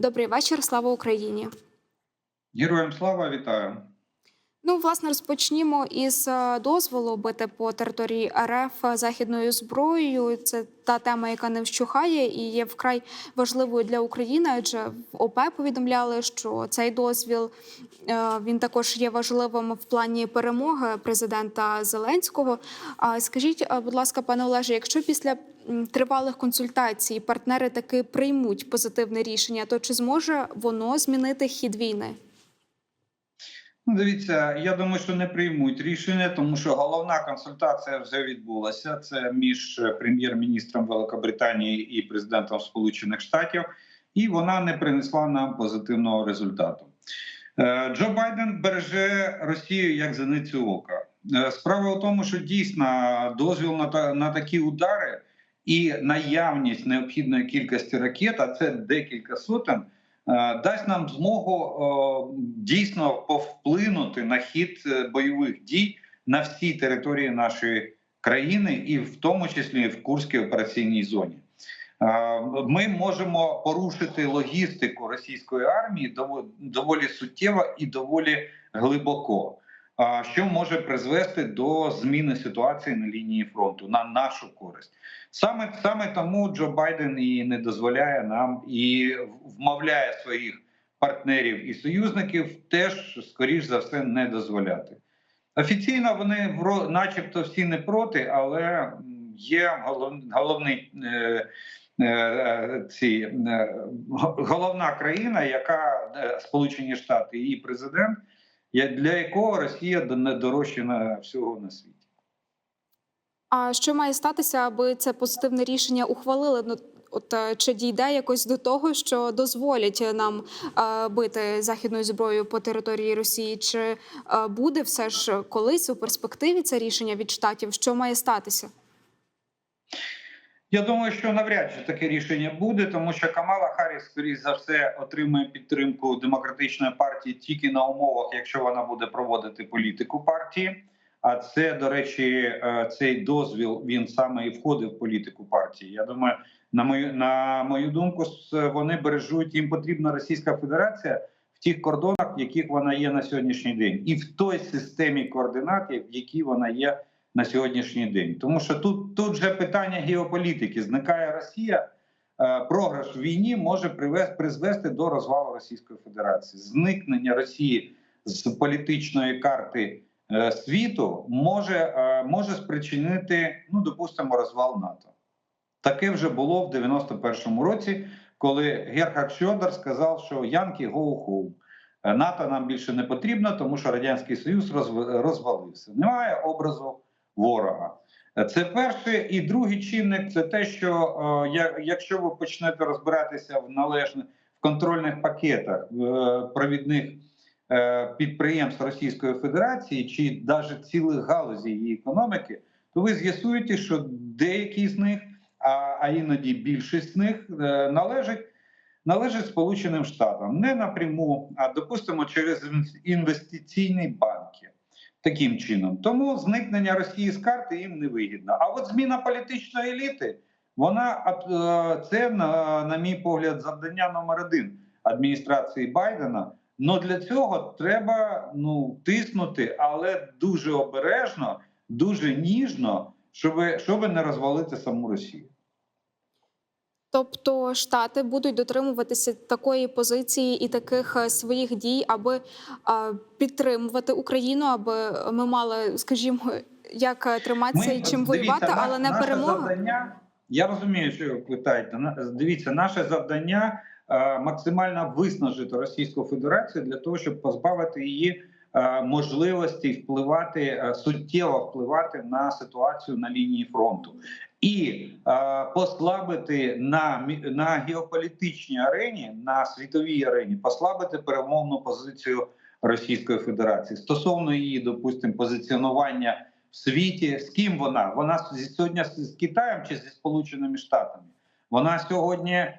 Добрий вечір, слава Україні. Героям слава вітаю. Ну, власне, розпочнімо із е, дозволу бити по території РФ західною зброєю. Це та тема, яка не вщухає і є вкрай важливою для України. Адже в ОП повідомляли, що цей дозвіл е, він також є важливим в плані перемоги президента Зеленського. А скажіть, е, будь ласка, пане Олеже, якщо після тривалих консультацій партнери таки приймуть позитивне рішення, то чи зможе воно змінити хід війни? Ну, Дивіться, я думаю, що не приймуть рішення, тому що головна консультація вже відбулася. Це між прем'єр-міністром Великобританії і президентом Сполучених Штатів, і вона не принесла нам позитивного результату. Е, Джо Байден береже Росію як зеницю ока. Е, Справа в тому, що дійсно дозвіл на на такі удари і наявність необхідної кількості ракет, а це декілька сотень. Е, Дасть нам змогу е, дійсно повплинути на хід е, бойових дій на всій території нашої країни, і в тому числі в Курській операційній зоні. Ми можемо порушити логістику російської армії дово- доволі суттєво і доволі глибоко, що може призвести до зміни ситуації на лінії фронту на нашу користь. Саме саме тому Джо Байден і не дозволяє нам і вмовляє своїх партнерів і союзників теж, скоріш за все, не дозволяти. Офіційно вони начебто всі не проти, але є голов, головний е, е, ці, е, головна країна, яка Сполучені Штати і президент, для якого Росія д- не на всього на світі. А що має статися, аби це позитивне рішення ухвалили? Ну от е, чи дійде якось до того, що дозволять нам е, бити західною зброєю по території Росії? Чи е, буде все ж колись у перспективі це рішення від штатів? Що має статися? Я думаю, що навряд чи таке рішення буде, тому що Камала Харріс, скоріш за все, отримує підтримку демократичної партії тільки на умовах, якщо вона буде проводити політику партії. А це, до речі, е, цей дозвіл він саме і входив в політику партії. Я думаю, на мою на мою думку, вони бережуть їм потрібна Російська Федерація в тих кордонах, в яких вона є на сьогоднішній день, і в той системі координат, в якій вона є на сьогоднішній день. Тому що тут, тут же питання геополітики. Зникає Росія, е, програш в війні може привести, призвести до розвалу Російської Федерації. Зникнення Росії з політичної карти світу може, е, може спричинити, ну допустимо, розвал НАТО. Таке вже було в 91-му році, коли Герхард Шьодер сказав, що Янки go home. Е, НАТО нам більше не потрібно, тому що Радянський Союз розв- розвалився. Немає образу ворога. Е, Це перший і другий чинник це те, що е, якщо ви почнете розбиратися в належних в контрольних пакетах е, провідних е, підприємств Російської Федерації чи навіть цілих галузей її економіки, то ви з'ясуєте, що деякі з них, а, іноді більшість з них е, належать. Належить Сполученим Штатам не напряму, а допустимо через інвестиційні банки. Таким чином, тому зникнення Росії з карти їм не вигідно. А от зміна політичної еліти, вона е, це на, на мій погляд завдання номер один адміністрації Байдена. Но для цього треба ну тиснути, але дуже обережно, дуже ніжно, щоб, щоб не розвалити саму Росію. Тобто штати будуть дотримуватися такої позиції і таких е, своїх дій, аби е, підтримувати Україну, аби ми мали, скажімо, як е, триматися і чим дивіться, воювати, але не перемога. Завдання, я розумію, що ви питаєте. Дивіться, наше завдання максимально виснажити Російську Федерацію для того, щоб позбавити її е, можливості впливати е, суттєво впливати на ситуацію на лінії фронту. І е, послабити на на геополітичній арені, на світовій арені, послабити перемовну позицію Російської Федерації стосовно її, допустимо, позиціонування в світі. З ким вона? Вона сьогодні з Китаєм чи зі Сполученими Штатами? Вона сьогодні е, е,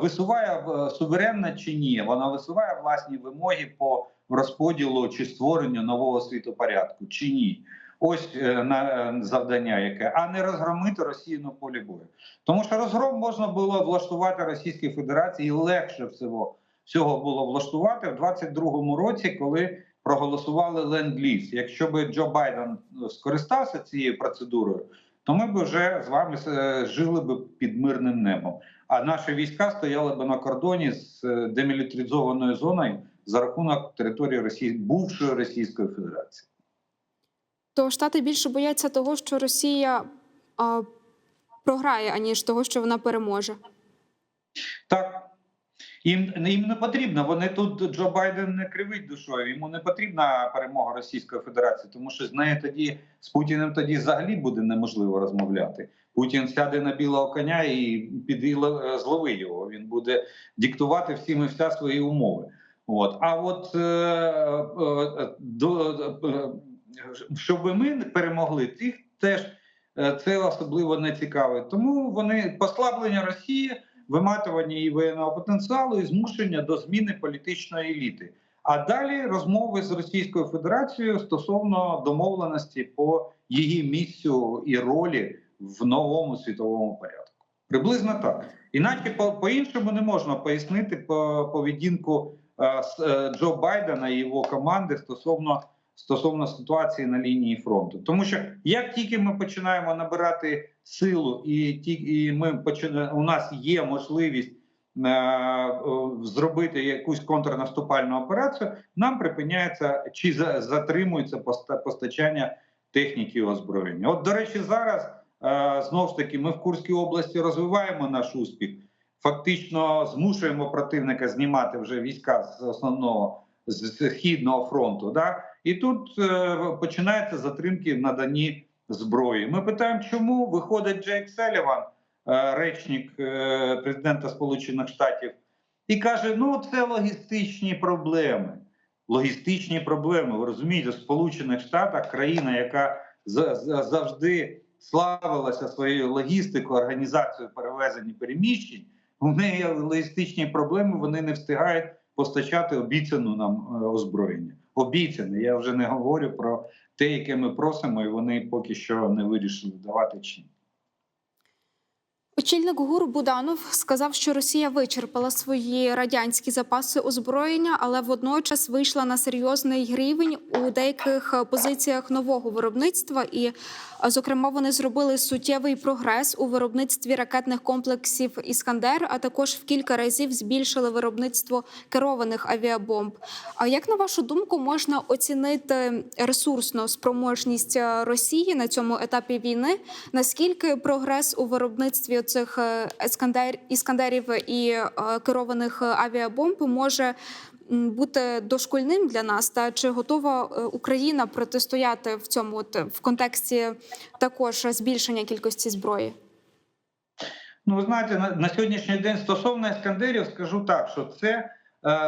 висуває е, суверенна чи ні? Вона висуває власні вимоги по розподілу чи створенню нового світопорядку чи ні? Ось е, на е, завдання, яке, а не розгромити Росію на полі бою. Тому що розгром можна було влаштувати Російській Федерації легше всього, всього було влаштувати в 22-му році, коли проголосували ленд-ліз. Якщо би Джо Байден е, скористався цією процедурою, то ми б вже з вами е, жили б під мирним небом. А наші війська стояли б на кордоні з е, демілітаризованою зоною за рахунок території Росії, бувшої Російської Федерації. То штати більше бояться того, що Росія а, програє, аніж того, що вона переможе. Так. Їм, їм не потрібно. Вони тут Джо Байден не кривить душою. Йому не потрібна перемога Російської Федерації, тому що з нею тоді з Путіним тоді взагалі буде неможливо розмовляти. Путін сяде на білого коня і піде злови його. Він буде диктувати всім і вся свої умови. От а от е, е, до е, щоб ми перемогли, тих теж це особливо не цікавить. Тому вони послаблення Росії виматування її воєнного потенціалу і змушення до зміни політичної еліти. А далі розмови з Російською Федерацією стосовно домовленості по її місцю і ролі в новому світовому порядку. Приблизно так. Іначе по, по-іншому не можна пояснити по поведінку е, е, Джо Байдена і його команди стосовно стосовно ситуації на лінії фронту. Тому що як тільки ми починаємо набирати силу, і ті, і ми починаємо, у нас є можливість е, зробити якусь контрнаступальну операцію, нам припиняється чи за, затримується поста- постачання техніки і озброєння. От, до речі, зараз е, знову ж таки ми в Курській області розвиваємо наш успіх. Фактично змушуємо противника знімати вже війська з основного з східного фронту. Да? І тут е, починаються затримки в наданні зброї. Ми питаємо, чому виходить Джейк Селіван, е, речник е, президента Сполучених Штатів, і каже: ну це логістичні проблеми. Логістичні проблеми. Ви розумієте, в Сполучених Штатах країна, яка за- за- завжди славилася своєю логістикою, організацією перевезень і переміщень. У неї логістичні проблеми, вони не встигають постачати обіцяну нам е, озброєння. Обіцяне. Я вже не говорю про те, яке ми просимо, і вони поки що не вирішили давати чи ні. Очільник ГУР Буданов сказав, що Росія вичерпала свої радянські запаси озброєння, але водночас вийшла на серйозний рівень у деяких позиціях нового виробництва. І, а, зокрема, вони зробили суттєвий прогрес у виробництві ракетних комплексів Іскандер, а також в кілька разів збільшили виробництво керованих авіабомб. А як на вашу думку можна оцінити ресурсну спроможність е, Росії на цьому етапі війни? Наскільки прогрес у виробництві цих ескандер, іскандерів і е, керованих авіабомб може бути дошкульним для нас? Та чи готова е, Україна протистояти в цьому от, в контексті також збільшення кількості зброї? Ну, ви знаєте, на, на сьогоднішній день стосовно ескандерів, скажу так, що це е,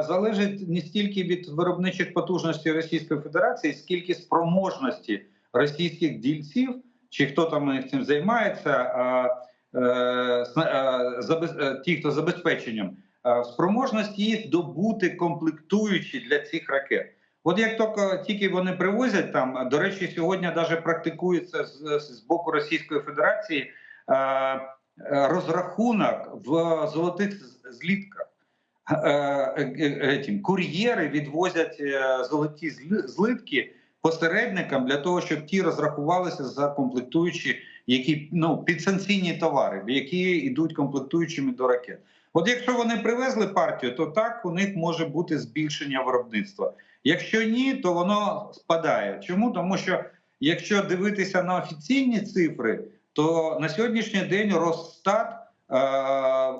залежить не стільки від виробничих потужностей Російської Федерації, скільки спроможності російських дільців, чи хто там цим займається, е, е, е, е, ті, хто забезпеченням, е, спроможності їх добути комплектуючі для цих ракет. От як тільки, тільки вони привозять там, до речі, сьогодні навіть практикується з, з боку Російської Федерації. Е, е, розрахунок в золотих злітках. Е, е, е, Кур'єри відвозять е, золоті злитки посередникам для того, щоб ті розрахувалися за комплектуючі, які ну підсанкційні товари, які йдуть комплектуючими до ракет. От якщо вони привезли партію, то так у них може бути збільшення виробництва. Якщо ні, то воно спадає. Чому? Тому що якщо дивитися на офіційні цифри, то на сьогоднішній день Росстат е,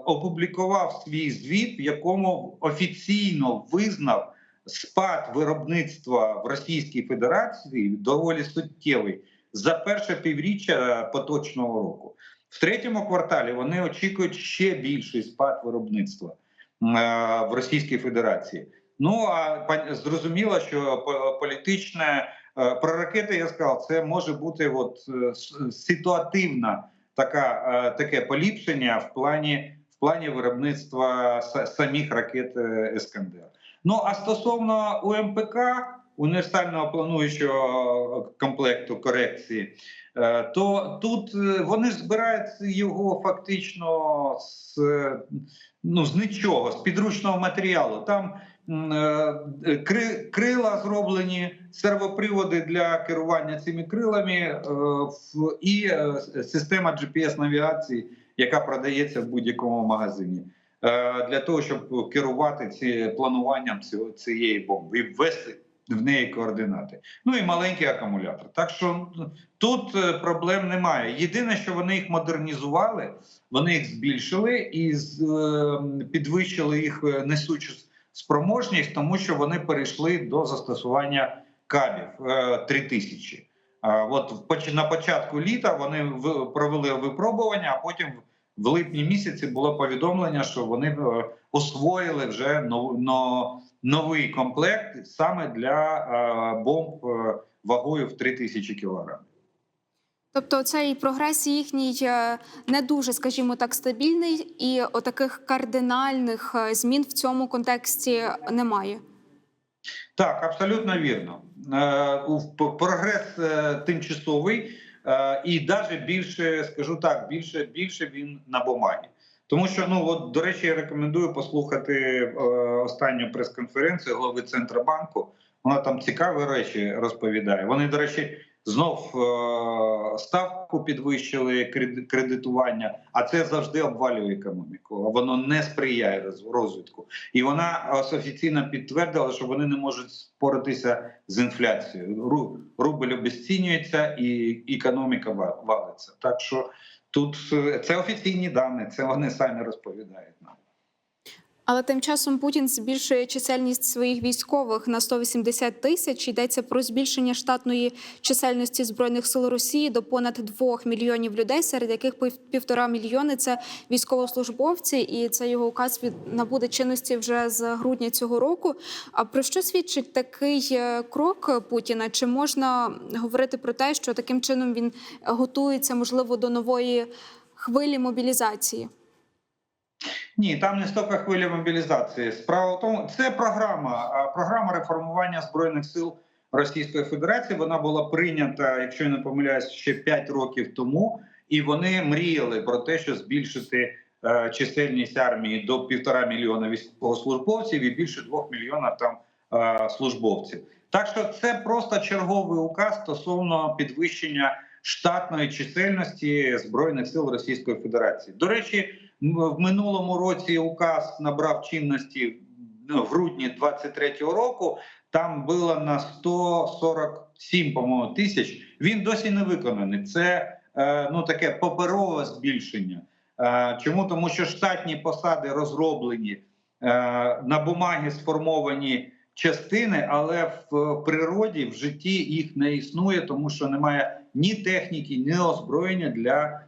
опублікував свій звіт, в якому офіційно визнав спад виробництва в Російській Федерації доволі суттєвий за перше півріччя поточного року. В третьому кварталі вони очікують ще більший спад виробництва е, в Російській Федерації. Ну а зрозуміло, що по- політичне е, про ракети я сказав, це може бути от е, ситуативна така таке поліпшення в плані в плані виробництва са- самих ракет Ескандер. Ну а стосовно УМПК, універсального плануючого комплекту корекції, е, то тут е, вони ж збирають його фактично з, ну, з нічого, з підручного матеріалу. Там е, кри- крила зроблені, сервоприводи для керування цими крилами і система GPS-навігації, яка продається в будь-якому магазині. Для того щоб керувати ці плануванням цієї бомби і ввести в неї координати. Ну і маленький акумулятор. Так що тут е, проблем немає. Єдине, що вони їх модернізували, вони їх збільшили і е, підвищили їх е, несучу спроможність, тому що вони перейшли до застосування кабів е, 3000. А от на початку літа вони провели випробування, а потім в липні місяці було повідомлення, що вони освоїли вже нов, но- новий комплект саме для е, бомб е, вагою в 3000 кг. Тобто цей прогрес їхній е, не дуже, скажімо так, стабільний, і отаких кардинальних змін в цьому контексті немає. Так, абсолютно вірно. Прогрес тимчасовий, і навіть більше скажу так, більше більше він на бумагі. Тому що ну от до речі, я рекомендую послухати е, останню прес-конференцію голови Центробанку. Вона там цікаві речі розповідає. Вони, до речі, знов е, ставку підвищили кредитування, а це завжди обвалює економіку. Воно не сприяє роз- розвитку. І вона офіційно підтвердила, що вони не можуть споритися з інфляцією. Ру- Рубль обесцінюється і економіка ва- валиться. Так що тут е, це офіційні дані, це вони самі розповідають нам. Але тим часом Путін збільшує чисельність своїх військових на 180 тисяч. Йдеться про збільшення штатної чисельності збройних сил Росії до понад 2 мільйонів людей, серед яких пів- півтора мільйони це військовослужбовці, і це його указ від набуде чинності вже з грудня цього року. А про що свідчить такий е, крок Путіна? Чи можна говорити про те, що таким чином він готується можливо до нової хвилі мобілізації? Ні, там не стільки хвиля мобілізації. Справа в тому, це програма, програма реформування збройних сил Російської Федерації. Вона була прийнята, якщо я не помиляюсь, ще 5 років тому, і вони мріяли про те, що збільшити е, чисельність армії до півтора мільйона військовослужбовців і більше двох мільйонів там е, службовців. Так що це просто черговий указ стосовно підвищення штатної чисельності збройних сил Російської Федерації. До речі. В минулому році указ набрав чинності ну, в грудні 23-го року. Там було на 147, по-моєму, тисяч. Він досі не виконаний. Це е, ну таке паперове збільшення. Е, чому тому, що штатні посади розроблені е, на бумагі сформовані частини, але в природі в житті їх не існує, тому що немає ні техніки, ні озброєння для,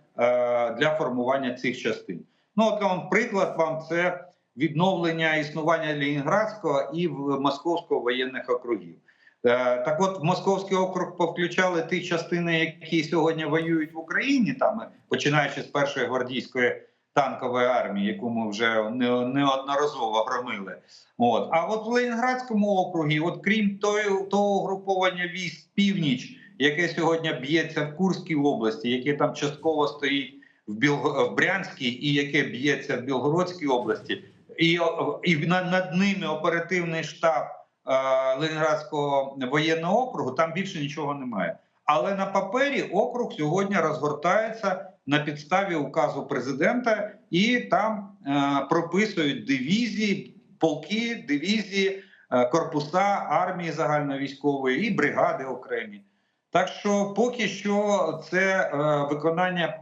для формування цих частин. Ну, от вам приклад вам це відновлення існування Ленінградського і Московського воєнних округів. Е, так от в Московський округ повключали ті частини, які сьогодні воюють в Україні, там починаючи з першої гвардійської танкової армії, яку ми вже неодноразово громили. От. А от в Ленінградському округі, от крім того, того угруповання військ північ, яке сьогодні б'ється в Курській області, яке там частково стоїть в, Білго... в Брянській і яке б'ється в Білгородській області, і, і над, ними оперативний штаб е, Ленінградського воєнного округу, там більше нічого немає. Але на папері округ сьогодні розгортається на підставі указу президента, і там е, прописують дивізії, полки, дивізії, е, корпуса армії загальновійськової і бригади окремі. Так що поки що це е, виконання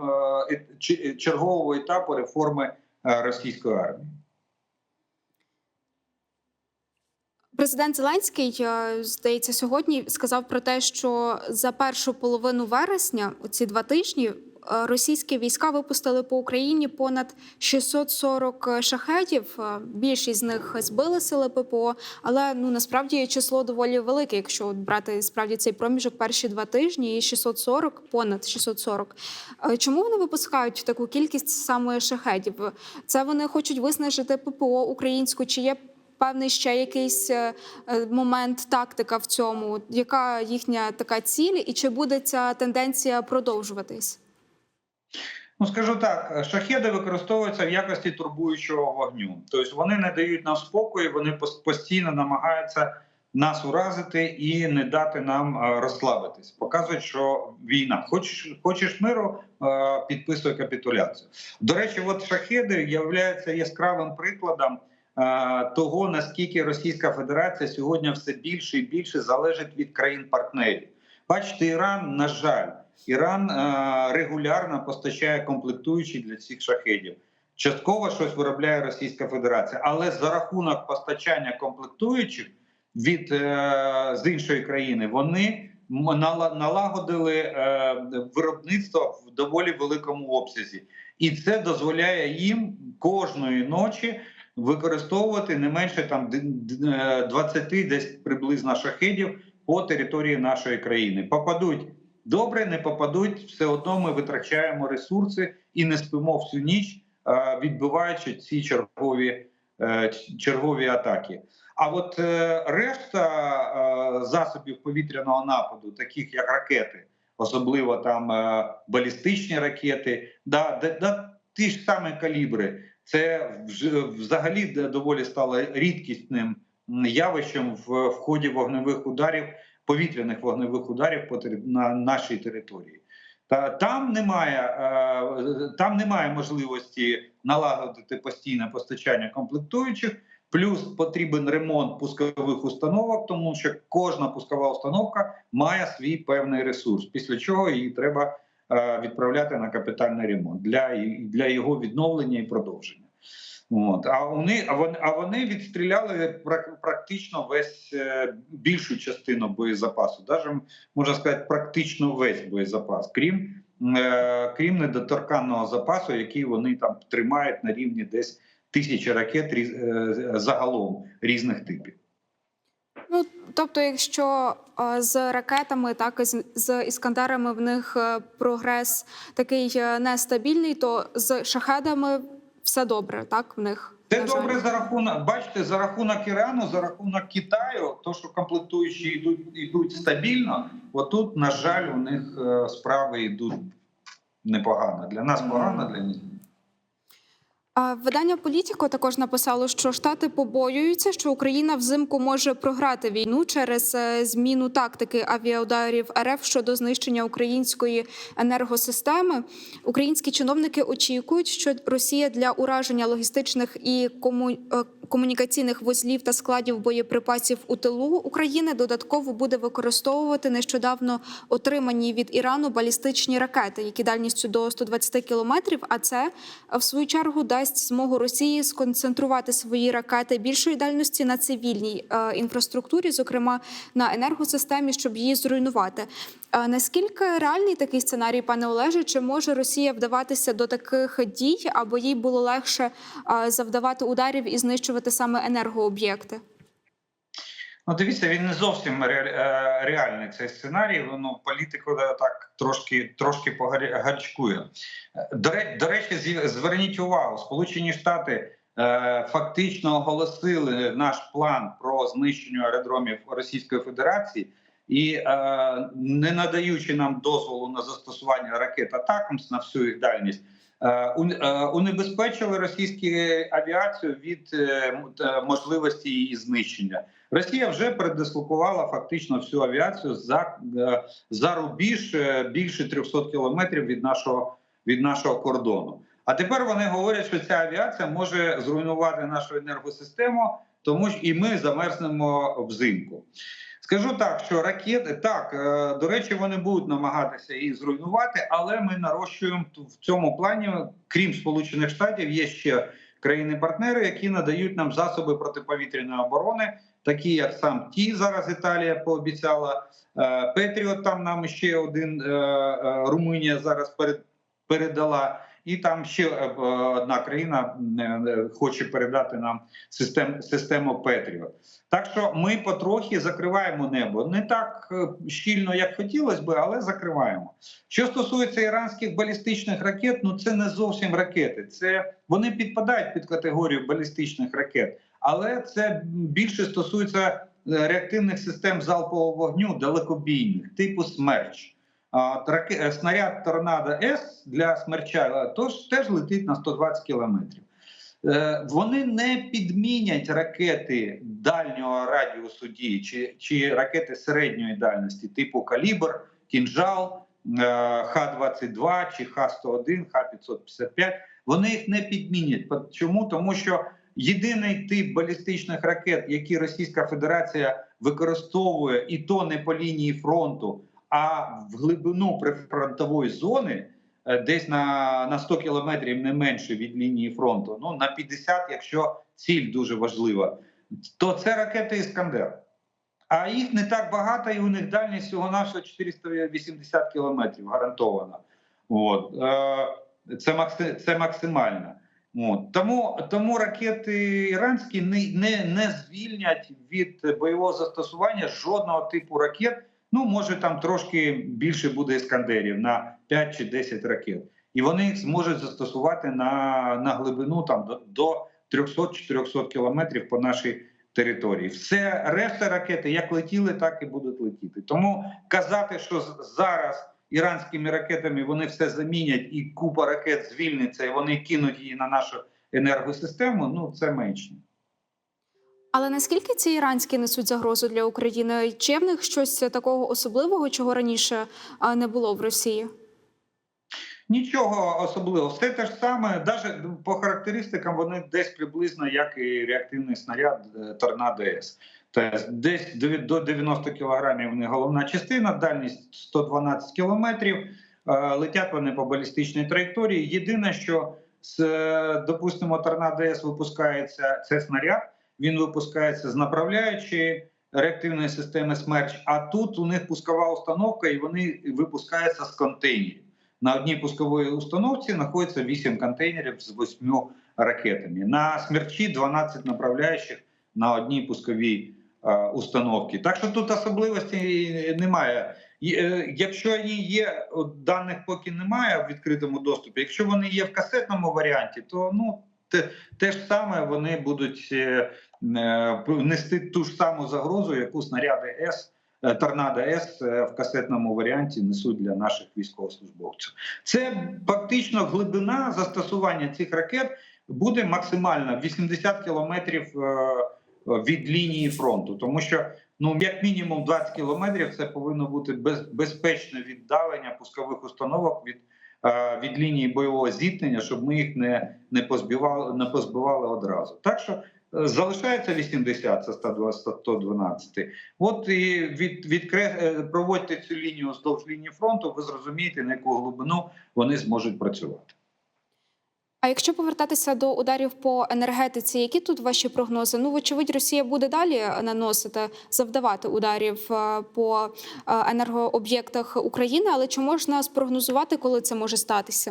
е, е, чергового етапу реформи російської армії. Президент Зеленський, здається, сьогодні сказав про те, що за першу половину вересня, ці два тижні, російські війська випустили по Україні понад 640 шахетів. Е, Більшість з них збили сили ППО, але ну насправді число доволі велике, якщо брати справді цей проміжок перші два тижні і 640, понад 640. Е, Чому вони випускають таку кількість саме шахетів? Це вони хочуть виснажити ППО українську, чи є певний ще якийсь е, е, момент, тактика в цьому? Яка їхня така ціль, і чи буде ця тенденція продовжуватись? Ну скажу так, шахеди використовуються в якості турбуючого вогню. Тобто вони не дають нам спокою, вони постійно намагаються нас уразити і не дати нам е, розслабитись. Показують, що війна. Хочеш, хочеш миру, е, підписуй капітуляцію. До речі, от шахеди являються яскравим прикладом е, того, наскільки Російська Федерація сьогодні все більше і більше залежить від країн-партнерів. Бачите, Іран, на жаль, Іран е, регулярно постачає комплектуючі для цих шахедів. Частково щось виробляє Російська Федерація, але за рахунок постачання комплектуючих від е, з іншої країни вони налагодили е, виробництво в доволі великому обсязі, і це дозволяє їм кожної ночі використовувати не менше там д- д- е, 20 десь приблизно шахедів по території нашої країни. Попадуть добре, не попадуть, все одно ми витрачаємо ресурси і не спимо всю ніч, е, відбиваючи ці чергові, е, чергові атаки. А от е, решта засобів повітряного нападу, таких як ракети, особливо там балістичні ракети, да, да, ті ж самі калібри, це взагалі доволі стало рідкісним явищем в ході вогневих ударів, повітряних вогневих ударів на нашій території. Та там немає, е, там немає можливості налагодити постійне постачання комплектуючих. Плюс потрібен ремонт пускових установок, тому що кожна пускова установка має свій певний ресурс, після чого її треба е, відправляти на капітальний ремонт для його відновлення і продовження. От. А вони, а вони, а вони відстріляли прак- практично весь е, більшу частину боєзапасу, навіть можна сказати, практично весь боєзапас, крім, е, крім недоторканного запасу, який вони там тримають на рівні десь тисячі ракет різ- е, загалом різних типів. Ну тобто, якщо е, з ракетами, так і з, з іскандерами в них е, прогрес такий е, нестабільний, то з шахедами все добре, так в них Це добре за рахунок, бачите, за рахунок Ірану, за рахунок Китаю, то що комплектуючі йдуть йдуть стабільно. Отут, на жаль, у них е, справи йдуть непогано. Для нас погано, для них. Видання Політіко також написало, що Штати побоюються, що Україна взимку може програти війну через е, зміну тактики авіаударів РФ щодо знищення української енергосистеми. Українські чиновники очікують, що Росія для ураження логістичних і кому... е, комунікаційних вузлів та складів боєприпасів у тилу України додатково буде використовувати нещодавно отримані від Ірану балістичні ракети, які дальністю до 120 кілометрів. А це в свою чергу дасть змогу Росії сконцентрувати свої ракети більшої дальності на цивільній е, інфраструктурі, зокрема на енергосистемі, щоб її зруйнувати. Е, Наскільки реальний такий сценарій, пане Олеже? Чи може Росія вдаватися до таких дій, або їй було легше е, завдавати ударів і знищувати саме енергооб'єкти? Ну, дивіться, він не зовсім е, реальний цей сценарій. Ну, політику так трошки трошки погарячкує. Е, До, речі, зверніть увагу, Сполучені Штати е, фактично оголосили наш план про знищення аеродромів Російської Федерації. І е, не надаючи нам дозволу на застосування ракет Атакамс на всю їх дальність, е, унебезпечили російську авіацію від можливості її знищення. Росія вже передислокувала фактично всю авіацію за, е, за рубіж е, більше 300 кілометрів від нашого, від нашого кордону. А тепер вони говорять, що ця авіація може зруйнувати нашу енергосистему, тому що і ми замерзнемо взимку. Скажу так, що ракети так е, до речі, вони будуть намагатися її зруйнувати, але ми нарощуємо в цьому плані, крім Сполучених Штатів, є ще країни-партнери, які надають нам засоби протиповітряної оборони, такі як сам ті зараз Італія пообіцяла. Е, Петріот там нам ще один е, е, Румунія зараз передала. І там ще одна країна хоче передати нам систем, систему Петріот. Так що ми потрохи закриваємо небо. Не так щільно, як хотілося би, але закриваємо. Що стосується іранських балістичних ракет, ну це не зовсім ракети. Це вони підпадають під категорію балістичних ракет, але це більше стосується е, реактивних систем залпового вогню далекобійних, типу смерч. Е, снаряд Торнадо С для смерча е, теж летить на 120 кілометрів. Вони не підмінять ракети дальнього радіусу дії чи, чи ракети середньої дальності, типу Калібр, Кінжал, е, Х-22 чи Х-101, Х-555. Вони їх не підмінять. Чому? Тому що єдиний тип балістичних ракет, які Російська Федерація використовує, і то не по лінії фронту, а в глибину прифронтової зони, е, десь на, на 100 кілометрів не менше від лінії фронту, ну на 50, якщо ціль дуже важлива, то це ракети Іскандер. А їх не так багато, і у них дальність всього нашого 480 кілометрів гарантовано. От. Е, Це, це максимально. От. Тому, тому ракети іранські не, не, не звільнять від бойового застосування жодного типу ракет. Ну, може, там трошки більше буде іскандерів на 5 чи 10 ракет. І вони їх зможуть застосувати на, на глибину там, до, до 300-400 кілометрів по нашій території. Все решта ракети як летіли, так і будуть летіти. Тому казати, що зараз іранськими ракетами вони все замінять, і купа ракет звільниться, і вони кинуть її на нашу енергосистему. Ну це менше. Але наскільки ці іранські несуть загрозу для України? Чи в них щось такого особливого, чого раніше не було в Росії? Нічого особливого, все те ж саме, навіть по характеристикам вони десь приблизно як і реактивний снаряд е, Торнадо С. Тобто десь до 90 кілограмів них головна частина, дальність 112 кілометрів. Е, Летять вони по балістичній траєкторії. Єдине, що з, е, допустимо, Торнадо С випускається це снаряд. Він випускається з направляючої реактивної системи Смерч. А тут у них пускова установка, і вони випускаються з контейнерів. На одній пусковій установці знаходиться 8 контейнерів з 8 ракетами. На смерчі 12 направляючих на одній пусковій е, установці. Так що тут особливості немає. Е, Якщо вони є, даних поки немає в відкритому доступі. Якщо вони є в касетному варіанті, то ну те, те ж саме вони будуть е, нести ту ж саму загрозу, яку снаряди С. Торнадо С в касетному варіанті несуть для наших військовослужбовців. Це фактично глибина застосування цих ракет буде максимальна 80 кілометрів від лінії фронту, тому що ну як мінімум 20 кілометрів це повинно бути без, безпечне віддалення пускових установок від, е, від лінії бойового зіткнення, щоб ми їх не, не позбивали, не позбивали одразу. Так що е, залишається 80, це 120, 112. От і від, відкре... е, проводьте цю лінію вздовж лінії фронту, ви зрозумієте, на яку глибину вони зможуть працювати. А якщо повертатися до ударів по енергетиці, які тут ваші прогнози? Ну, вочевидь, Росія буде далі наносити, завдавати ударів е, по е, енергооб'єктах України, але чи можна спрогнозувати, коли це може статися?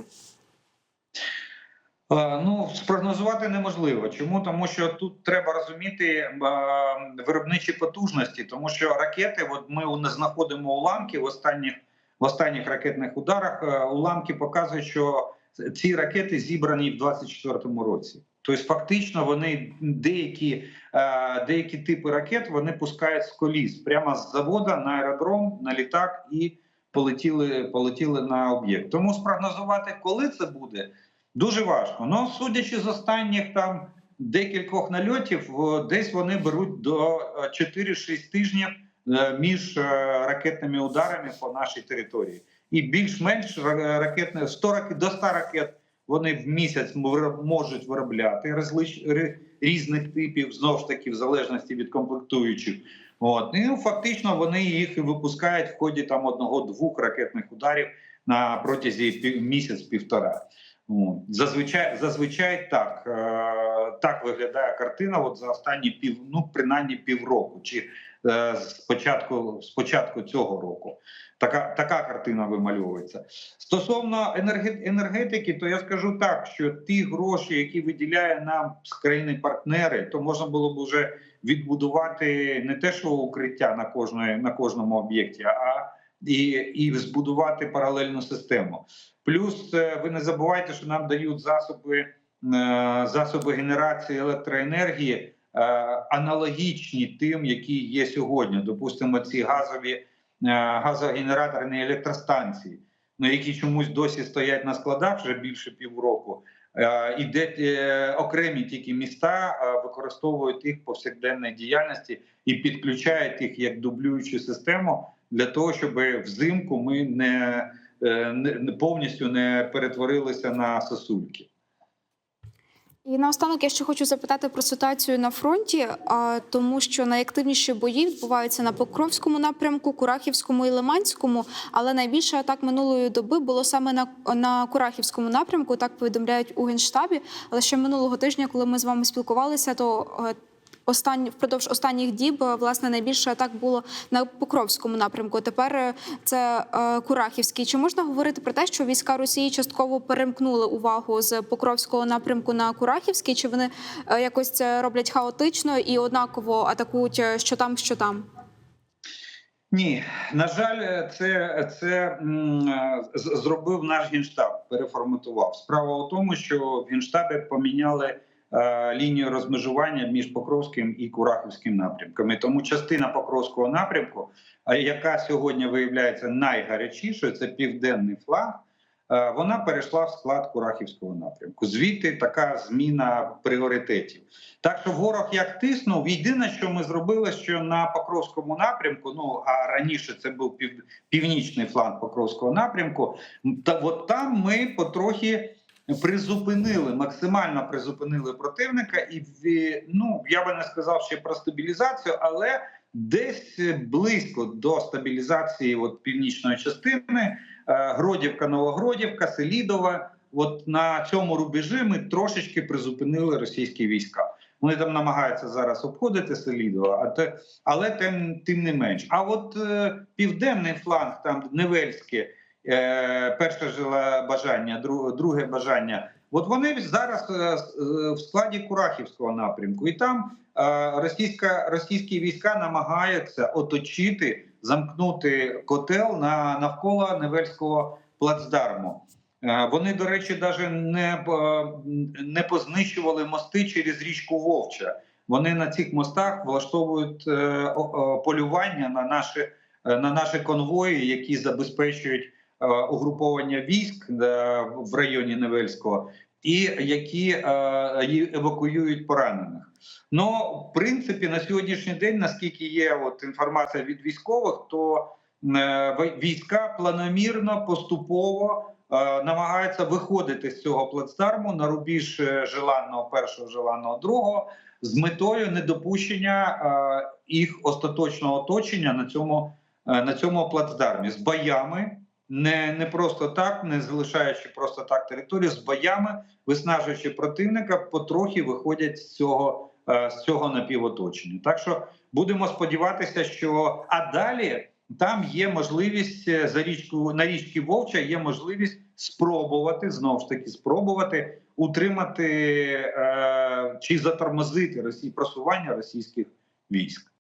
Е, Ну, спрогнозувати неможливо. Чому? Тому що тут треба розуміти виробничі потужності, тому що ракети, от ми не знаходимо уламки в останніх в останніх ракетних ударах. Уламки показують, що ці ракети зібрані в 24-му році. Тобто, фактично, вони деякі, е, деякі типи ракет вони пускають з коліс прямо з завода на аеродром, на літак і полетіли, полетіли на об'єкт. Тому спрогнозувати, коли це буде. Дуже важко. Ну, судячи з останніх там декількох нальотів, десь вони беруть до е, 4-6 тижнів е, між е, ракетними ударами по нашій території. І більш-менш ракетне 100 ракет до 100 ракет вони в місяць можуть виробляти різних типів, знову ж таки, в залежності від комплектуючих. От і ну, фактично вони їх і випускають в ході там одного-двох ракетних ударів на протязі пів місяць-півтора. Зазвичай, зазвичай так, е, так виглядає картина. От за останні пів, ну принаймні півроку, чи е, з початку, з цього року. Така, така картина вимальовується. Стосовно енергетики, то я скажу так, що ті гроші, які виділяє нам з країни-партнери, то можна було б вже відбудувати не те, що укриття на кожної на кожному об'єкті, а і, і збудувати паралельну систему. Плюс е, ви не забувайте, що нам дають засоби, е, засоби генерації електроенергії е, аналогічні тим, які є сьогодні. Допустимо, ці газові газогенераторні електростанції, ну які чомусь досі стоять на складах вже більше півроку. Е, І де е, окремі тільки міста е, використовують їх в повсякденній діяльності і підключають їх як дублюючу систему для того, щоб взимку ми е, не повністю не перетворилися на сосульки. І наостанок я ще хочу запитати про ситуацію на фронті, тому що найактивніші бої відбуваються на Покровському напрямку, Курахівському і Лиманському. Але найбільше атак минулої доби було саме на, на Курахівському напрямку. Так повідомляють у генштабі. Але ще минулого тижня, коли ми з вами спілкувалися, то е, Останні впродовж останніх діб е, власне найбільше атак було на Покровському напрямку. Тепер е, це е, Курахівський. Чи можна говорити про те, що війська Росії частково перемкнули увагу з Покровського напрямку на Курахівський? Чи вони якось це роблять хаотично і однаково атакують що там, що там? Ні, на жаль, це, це зробив наш генштаб, переформатував. Справа у тому, що в генштабі поміняли лінію розмежування між Покровським і Курахівським напрямками. Тому частина Покровського напрямку, яка сьогодні виявляється найгарячішою, це південний фланг. е, Вона перейшла в склад Курахівського напрямку. Звідти така зміна пріоритетів. Так що ворог як тиснув. Єдине, що ми зробили, що на Покровському напрямку, ну а раніше це був пів, північний фланг Покровського напрямку. Та от там ми потрохи призупинили, максимально призупинили противника, і ну я би не сказав ще про стабілізацію, але десь близько до стабілізації от північної частини е, Гродівка, Новогродівка, Селідова. От на цьому рубежі ми трошечки призупинили російські війська. Вони там намагаються зараз обходити Селідово, а те, але тим, тим не менш. А от е, південний фланг, там Невельське, перше жиле бажання, друге, бажання. От вони зараз е, е, в складі Курахівського напрямку, і там е, російська, російські війська намагаються оточити, замкнути котел на навколо Невельського плацдарму. Е, Вони, до речі, навіть не, не познищували мости через річку Вовча. Вони на цих мостах влаштовують е, полювання на наші, е, на наші конвої, які забезпечують е, угруповання військ е, в районі Невельського, і які е, евакуюють поранених. Ну, в принципі, на сьогоднішній день, наскільки є от інформація від військових, то е, війська планомірно поступово е, намагаються виходити з цього плацдарму на рубіж е, желанного першого, желанного другого, з метою недопущення е, їх остаточного оточення на цьому, е, на цьому плацдармі з боями. Не, не просто так, не залишаючи просто так територію, з боями, виснажуючи противника, потрохи виходять з цього, е, з цього напівоточення. Так що будемо сподіватися, що а далі там є можливість е, за річку на річці Вовча є можливість спробувати знову ж таки спробувати утримати е, чи затормозити Росії просування російських військ.